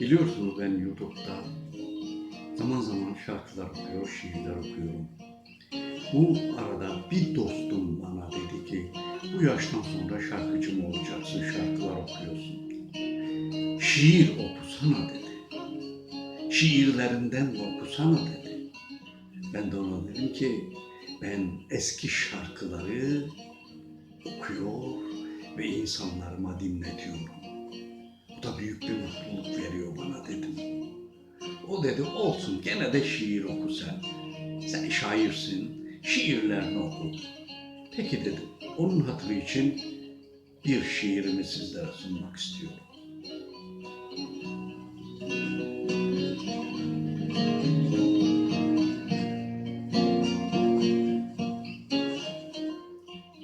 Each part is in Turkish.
Biliyorsunuz ben YouTube'da zaman zaman şarkılar okuyor, şiirler okuyorum. Bu arada bir dostum bana dedi ki bu yaştan sonra şarkıcı mı olacaksın, şarkılar okuyorsun. Şiir okusana dedi. Şiirlerinden okusana dedi. Ben de ona dedim ki ben eski şarkıları okuyor ve insanlarıma dinletiyorum. Büyük bir mutluluk veriyor bana dedim. O dedi olsun gene de şiir oku sen. Sen şairsin, şiirlerini oku. Peki dedim, onun hatırı için bir şiirimi sizlere sunmak istiyorum.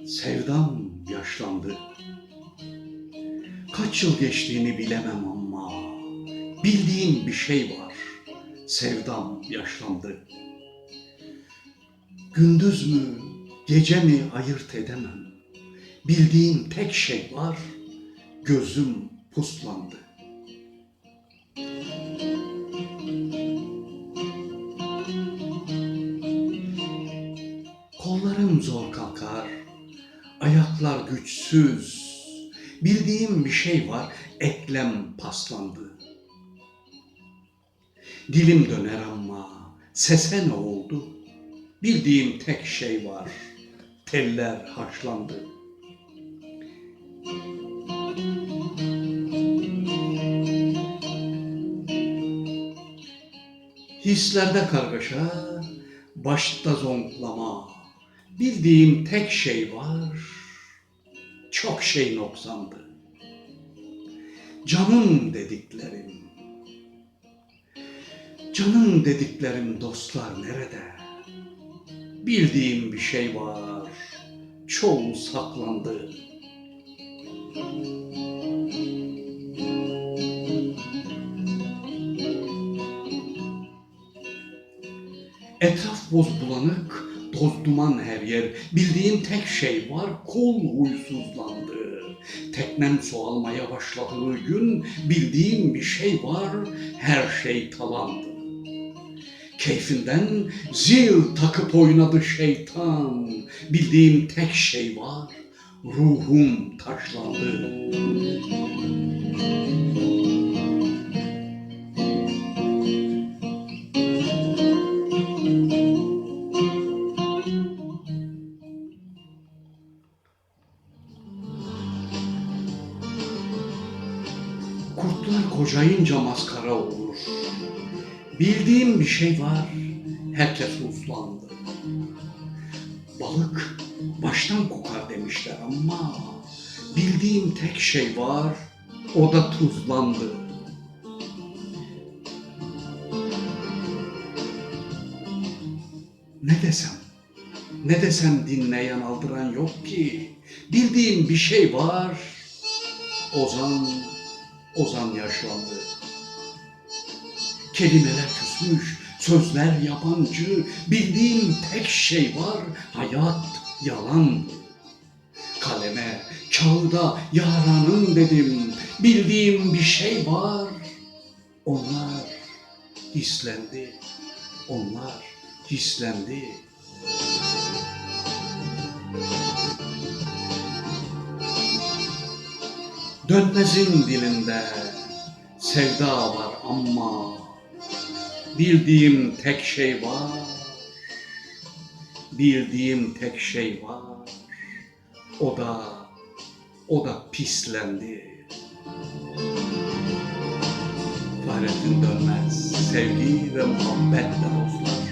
Sevdam yaşlandı. Kaç yıl geçtiğini bilemem ama bildiğim bir şey var. Sevdam yaşlandı. Gündüz mü, gece mi ayırt edemem. Bildiğim tek şey var. Gözüm puslandı. Kollarım zor kalkar, ayaklar güçsüz. Bildiğim bir şey var, eklem paslandı. Dilim döner ama sese ne oldu? Bildiğim tek şey var, teller haşlandı. Hislerde kargaşa, başta zonklama. Bildiğim tek şey var, çok şey noksandı. Canım dediklerim, canım dediklerim dostlar nerede? Bildiğim bir şey var, çoğu saklandı. Etraf boz bulanık, toz duman her yer. Bildiğim tek şey var, kol huysuzlandı. Teknem su almaya başladığı gün bildiğim bir şey var, her şey talandı. Keyfinden zil takıp oynadı şeytan. Bildiğim tek şey var, ruhum taşlandı. Kurtlar kocayınca maskara olur. Bildiğim bir şey var, herkes uslandı. Balık baştan kokar demişler ama bildiğim tek şey var, o da tuzlandı. Ne desem, ne desem dinleyen aldıran yok ki. Bildiğim bir şey var, Ozan, Ozan yaşlandı. Kelimeler küsmüş, sözler yabancı, bildiğim tek şey var, hayat yalan. Kaleme, kağıda yaranın dedim, bildiğim bir şey var. Onlar hislendi, onlar hislendi. Dönmezin dilinde sevda var ama bildiğim tek şey var. Bildiğim tek şey var. O da o da pislendi. Fahrettin Dönmez sevgi ve muhabbetle dostlar.